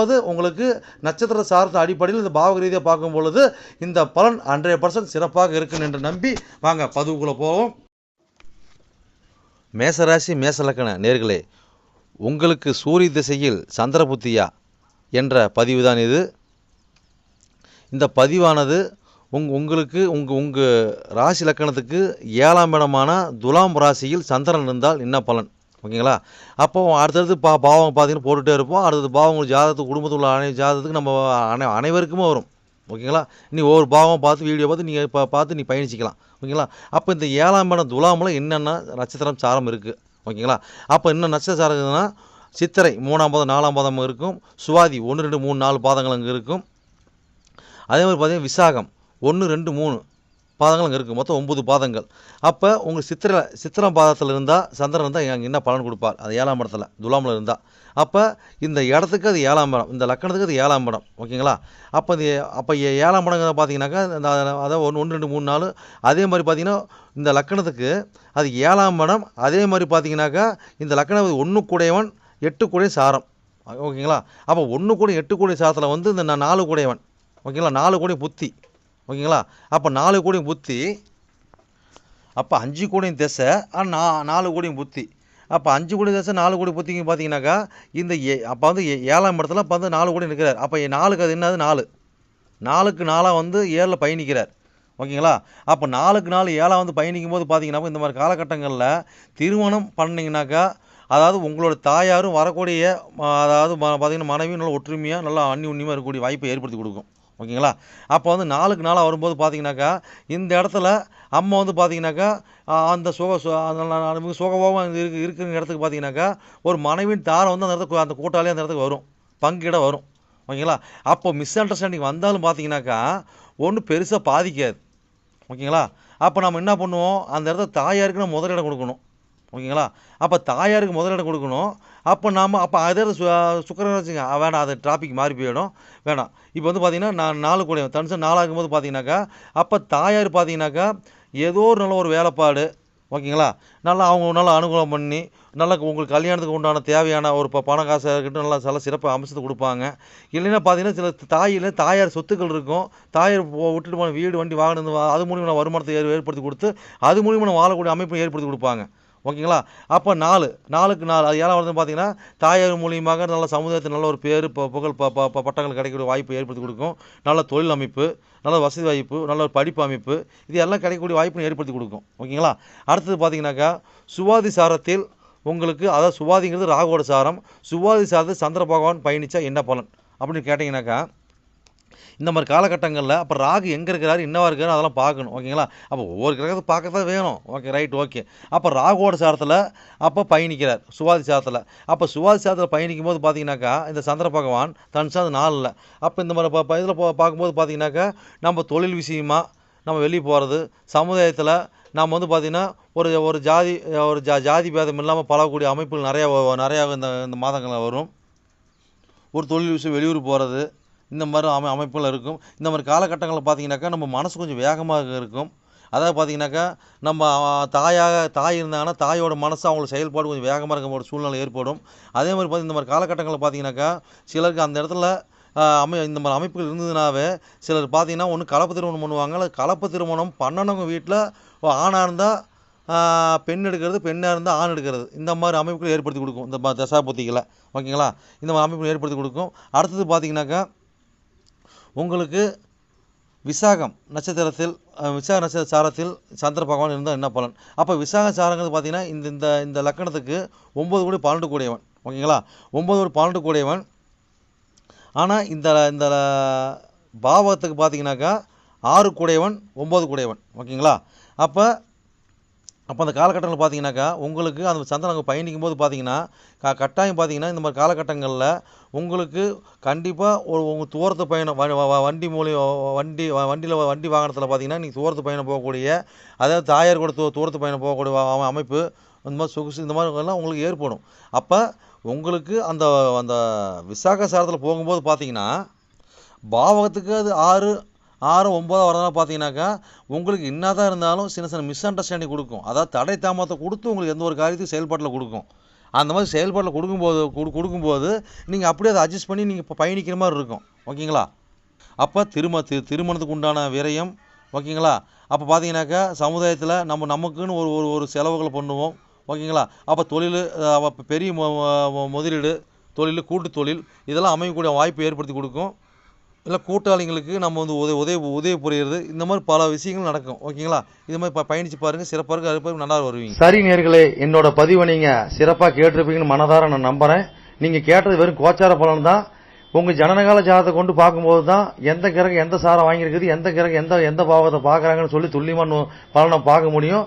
ரெண்டாவது உங்களுக்கு நட்சத்திர சார்ந்த அடிப்படையில் இந்த பாவக ரீதியாக பார்க்கும் பொழுது இந்த பலன் ஹண்ட்ரட் பர்சன்ட் சிறப்பாக இருக்குன்னு என்று நம்பி வாங்க பதிவுக்குள்ளே போவோம். மேசராசி மேசலக்கண நேர்களே உங்களுக்கு சூரிய திசையில் சந்திரபுத்தியா என்ற பதிவு தான் இது. இந்த பதிவானது உங் உங்களுக்கு உங்கள் உங்கள் ராசி லக்கணத்துக்கு ஏழாம் இடமான துலாம் ராசியில் சந்திரன் இருந்தால் என்ன பலன்? ஓகேங்களா? அப்போ அடுத்தடுத்து பா பாவம் பார்த்தீங்கன்னா போட்டுகிட்டே இருப்போம். அடுத்தது பாவம் உங்கள் ஜாதகத்துக்கு குடும்பத்தில் உள்ள அனை ஜாதகத்துக்கு நம்ம அனை அனைவருக்குமே வரும். ஓகேங்களா? நீ ஒவ்வொரு பாவம் பார்த்து வீடியோ பார்த்து நீங்கள் இப்போ பார்த்து நீ பயணிச்சிக்கலாம். ஓகேங்களா? அப்போ இந்த ஏழாம் இடம் துலாமில் என்னென்ன நட்சத்திரம் சாரம் இருக்குது ஓகேங்களா? அப்போ என்ன நட்சத்திரம் சாரம் இருக்குதுன்னா சித்திரை மூணாம் பாதம் நாலாம் பாதம் இருக்கும். சுவாதி ஒன்று ரெண்டு மூணு நாலு பாதங்கள் அங்கே இருக்கும். அதே மாதிரி பார்த்தீங்கன்னா விசாகம் ஒன்று ரெண்டு மூணு. பாதங்கள் அங்கே இருக்குது மொத்தம் ஒம்பது பாதங்கள். அப்போ உங்கள் சித்திரை சித்திரம் பாதத்தில் இருந்தால் சந்திரன் இருந்தால் அங்கே என்ன பலன் கொடுப்பார்? அது ஏழாம் இடத்துல துலாமில் இருந்தால் அப்போ இந்த இடத்துக்கு அது ஏழாம் இடம். இந்த லக்கணத்துக்கு அது ஏழாம் இடம். ஓகேங்களா? அப்போ இந்த அப்போ ஏ- ஏழாம் இடம் பார்த்தீங்கன்னாக்கா இந்த அதாவது ஒன்று ஒன்று ரெண்டு மூணு நாலு அதே மாதிரி பார்த்தீங்கன்னா இந்த லக்கணத்துக்கு அது ஏழாம் இடம். அதே மாதிரி பார்த்தீங்கன்னாக்கா இந்த லக்கணம் ஒன்று கூடையவன் எட்டு கூடை சாரம். ஓகேங்களா? அப்போ ஒன்று கூட எட்டு கூடை சாரத்தில் வந்து இந்த நான் நாலு கூடையவன். ஓகேங்களா? நாலு கோடி புத்தி. ஓகேங்களா? அப்போ நாலு கோடியும் புத்தி. அப்போ அஞ்சு கோடியும் திசை நா நாலு கோடியும் புத்தி. அப்போ அஞ்சு கோடி திசை நாலு கோடி புத்திங்க பார்த்தீங்கன்னாக்கா இந்த ஏ அப்போ வந்து ஏ- ஏழாம் இடத்துல அப்போ வந்து நாலு கோடி நிற்கிறார் அப்போ நாலுக்கு அது என்னது? நாலு. நாலுக்கு நாளாக வந்து ஏழில் பயணிக்கிறார். ஓகேங்களா? அப்போ நாலுக்கு நாலு ஏழாக வந்து பயணிக்கும் போது பார்த்தீங்கன்னா இந்த மாதிரி காலகட்டங்களில் திருமணம் பண்ணிங்கனாக்கா அதாவது உங்களோட தாயாரும் வரக்கூடிய அதாவது ம- பார்த்தீங்கன்னா மனைவியும் நல்லா ஒற்றுமையாக நல்லா அன்னி உண்ணியமாக இருக்கக்கூடிய வாய்ப்பை ஏற்படுத்தி கொடுக்கும். ஓகேங்களா? அப்போ வந்து நாளுக்கு நாளாக வரும்போது பார்த்தீங்கன்னாக்கா இந்த இடத்துல அம்மா வந்து பார்த்தீங்கன்னாக்கா அந்த சுக சு- அந்த இருக்கு இருக்கிற இடத்துக்கு பார்த்தீங்கன்னாக்கா ஒரு மனைவியின் தாரம் வந்து அந்த இடத்துக்கு அந்த கூட்டாளி அந்த இடத்துக்கு வரும். பங்கிட வரும். ஓகேங்களா? அப்போ மிஸ் அண்டர்ஸ்டாண்டிங் வந்தாலும் பார்த்தீங்கன்னாக்கா ஒன்றும் பெருசாக பாதிக்காது. ஓகேங்களா? அப்போ நம்ம என்ன பண்ணுவோம்? அந்த இடத்துல தாயாருக்கு நம்ம முதலிடம் கொடுக்கணும். ஓகேங்களா? அப்போ தாயாருக்கு முதலிடம் கொடுக்கணும். அப்போ நாம் அப்போ அதே சு சுக்கரன் வச்சுங்க வேணாம் அது டிராபிக் மாறி போயிடும். வேணாம். இப்போ வந்து பார்த்திங்கன்னா நான் நாலு கூட தனுசு நாலாகும் போது பார்த்தீங்கன்னாக்கா அப்போ தாயார் பார்த்தீங்கன்னாக்கா ஏதோ ஒரு நல்ல ஒரு வேலைப்பாடு ஓகேங்களா? நல்லா அவங்க நல்லா அனுகூலம் பண்ணி நல்லா உங்களுக்கு கல்யாணத்துக்கு உண்டான தேவையான ஒரு ப பண காசாக இருக்கட்டும் நல்லா சில சிறப்பாக அம்சத்தை கொடுப்பாங்க. இல்லைன்னா பார்த்தீங்கன்னா சில தாயில் தாயார் சொத்துக்கள் இருக்கும். தாயார் போ- விட்டுட்டு போன வீடு வண்டி வாகனம் அது மூலியமாக வருமானத்தை ஏற்படுத்தி கொடுத்து அது மூலியமாக வாழக்கூடிய அமைப்பை ஏற்படுத்தி கொடுப்பாங்க. ஓகேங்களா? அப்போ நாலு நாலுக்கு நாலு அது ஏழாம் வருதுன்னு பார்த்தீங்கன்னா தாயார் மூலியமாக நல்ல சமுதாயத்தில் நல்ல ஒரு பேர் புகழ் ப ப பட்டங்கள் கிடைக்கக்கூடிய வாய்ப்பு ஏற்படுத்தி கொடுக்கும். நல்ல தொழில் அமைப்பு நல்ல வசதி வாய்ப்பு நல்ல ஒரு படிப்பு அமைப்பு இது எல்லாம் கிடைக்கக்கூடிய வாய்ப்பு ஏற்படுத்தி கொடுக்கும். ஓகேங்களா? அடுத்தது பார்த்தீங்கன்னாக்கா சுவாதி சாரத்தில் உங்களுக்கு அதாவது சுவாதிங்கிறது ராகோட சாரம் சுவாதி சாரத்தில் சந்திர பகவான் பயணித்தா என்ன பலன்? அப்படின்னு கேட்டிங்கனாக்கா இந்த மாதிரி காலகட்டங்களில் அப்போ ராகு எங்கே இருக்கிறாரு என்னவா இருக்காரு அதெல்லாம் பார்க்கணும் ஓகேங்களா? அப்போ ஒவ்வொரு கிரகத்தை பார்க்க தான் வேணும். ஓகே ரைட் ஓகே அப்போ ராகுவோட சாரத்தில் அப்போ பயணிக்கிறார் சுவாதி சாரத்தில். அப்போ சுவாதி சாரத்தில் பயணிக்கும் போது பார்த்தீங்கன்னாக்கா இந்த சந்திர பகவான் தன் சார்ந்த நாளில் அப்போ இந்த மாதிரி ப இதில் பார்க்கும்போது பார்த்தீங்கன்னாக்கா நம்ம தொழில் விஷயமா நம்ம வெளியே போகிறது சமுதாயத்தில் நாம் வந்து பார்த்திங்கன்னா ஒரு ஒரு ஜாதி ஒரு ஜா ஜாதி பேதம் இல்லாமல் பழகக்கூடிய அமைப்புகள் நிறையா நிறையா இந்த இந்த மாதங்களில் வரும். ஒரு தொழில் விஷயம் வெளியூர் போகிறது இந்த மாதிரி அமை அமைப்புகள் இருக்கும். இந்த மாதிரி காலகட்டங்களில் பார்த்தீங்கன்னாக்கா நம்ம மனசு கொஞ்சம் வேகமாக இருக்கும். அதாவது பார்த்தீங்கன்னாக்கா நம்ம தாயாக தாய் இருந்தாங்கன்னா தாயோட மனசு அவங்களோட செயல்பாடு கொஞ்சம் வேகமாக இருக்கக்கூடிய ஒரு சூழ்நிலை ஏற்படும். அதே மாதிரி பார்த்தி இந்த மாதிரி காலகட்டங்களில் பார்த்தீங்கன்னாக்கா சிலருக்கு அந்த இடத்துல அமை இந்த மாதிரி அமைப்புகள் இருந்ததுனாவே சிலர் பார்த்தீங்கன்னா ஒன்று கலப்பு திருமணம் பண்ணுவாங்க அல்லது கலப்பு திருமணம் பண்ணனவங்க வீட்டில் ஆணாக இருந்தால் பெண் எடுக்கிறது பெண்ணாக இருந்தால் ஆண் எடுக்கிறது. இந்த மாதிரி அமைப்புகள் ஏற்படுத்தி கொடுக்கும். இந்த தசாபுத்திகளை ஓகேங்களா? இந்த மாதிரி அமைப்புகள் ஏற்படுத்தி கொடுக்கும். அடுத்தது பார்த்தீங்கன்னாக்கா உங்களுக்கு விசாகம் நட்சத்திரத்தில் விசாக நட்சத்திர சாரத்தில் சந்திர பகவான் இருந்தால் என்ன பலன்? அப்போ விசாக சாரங்கிறது பார்த்தீங்கன்னா இந்த இந்த இந்த லக்கணத்துக்கு ஒம்பது கோடி பன்னெண்டு கூடியவன். ஓகேங்களா? ஒம்பது கோடி பன்னெண்டு கூடியவன். ஆனால் இந்த இந்த பாவத்துக்கு பார்த்தீங்கன்னாக்கா ஆறு கூடையவன் ஒம்பது கூடையவன். ஓகேங்களா? அப்போ அப்போ அந்த காலகட்டங்கள் பார்த்தீங்கன்னாக்கா உங்களுக்கு அந்த சந்திரன் அங்கே பயணிக்கும் போது பார்த்தீங்கன்னா க கட்டாயம் பார்த்தீங்கன்னா இந்த மாதிரி காலகட்டங்களில் உங்களுக்கு கண்டிப்பாக ஒரு உங்கள் தூரத்து பயணம் வ- வண்டி மூலியம் வண்டி வண்டியில் வண்டி வாகனத்தில் பார்த்தீங்கன்னா நீங்கள் தூரத்து பயணம் போகக்கூடிய அதாவது தாயார் கூட தூ தூரத்து பயணம் போகக்கூடிய அமைப்பு இந்த மாதிரி சொகுசு இந்த மாதிரி எல்லாம் உங்களுக்கு ஏற்படும். அப்போ உங்களுக்கு அந்த அந்த விசாக சாரத்தில் போகும்போது பார்த்தீங்கன்னா பாவகத்துக்கு அது ஆறு ஆறு ஒம்பது வரதெல்லாம் பார்த்தீங்கன்னாக்கா உங்களுக்கு என்ன தான் இருந்தாலும் சின்ன சின்ன மிஸ் அண்டர்ஸ்டாண்டிங் கொடுக்கும். அதாவது தடை தாமதத்தை கொடுத்து உங்களுக்கு எந்த ஒரு காரியத்தையும் செயல்பாட்டில் கொடுக்கும். அந்த மாதிரி செயல்பாட்டில் கொடுக்கும்போது கொடு கொடுக்கும்போது நீங்கள் அப்படியே அதை அட்ஜஸ்ட் பண்ணி நீங்கள் இப்போ பயணிக்கிற மாதிரி இருக்கும். ஓகேங்களா? அப்போ திரும தி திருமணத்துக்கு உண்டான விரயம் ஓகேங்களா? அப்போ பார்த்தீங்கன்னாக்கா சமுதாயத்தில் நம்ம நமக்குன்னு ஒரு ஒரு ஒரு செலவுகளை பண்ணுவோம். ஓகேங்களா? அப்போ தொழில் அப்போ பெரிய முதலீடு தொழில் கூட்டு தொழில் இதெல்லாம் அமையக்கூடிய வாய்ப்பு ஏற்படுத்தி கொடுக்கும். இல்லை கூட்டாளிங்களுக்கு நம்ம வந்து உதவி உதவி உதவி புரியுறது. இந்த மாதிரி பல விஷயங்கள் நடக்கும். ஓகேங்களா? இது மாதிரி ப- பயணிச்சு பாருங்க. சிறப்பாக இருக்கு அது பாருங்க நல்லா வருவீங்க. சரி நேர்களே என்னோட பதிவை நீங்க சிறப்பாக கேட்டிருப்பீங்கன்னு மனதார நான் நம்புறேன். நீங்க கேட்டது வெறும் கோச்சார பலன் தான். உங்க ஜனனகால ஜாதத்தை கொண்டு பார்க்கும்போது தான் எந்த கிரகம் எந்த சாரம் வாங்கியிருக்குது எந்த கிரகம் எந்த எந்த பாவத்தை பார்க்குறாங்கன்னு சொல்லி துல்லியமான பலனை பார்க்க முடியும்.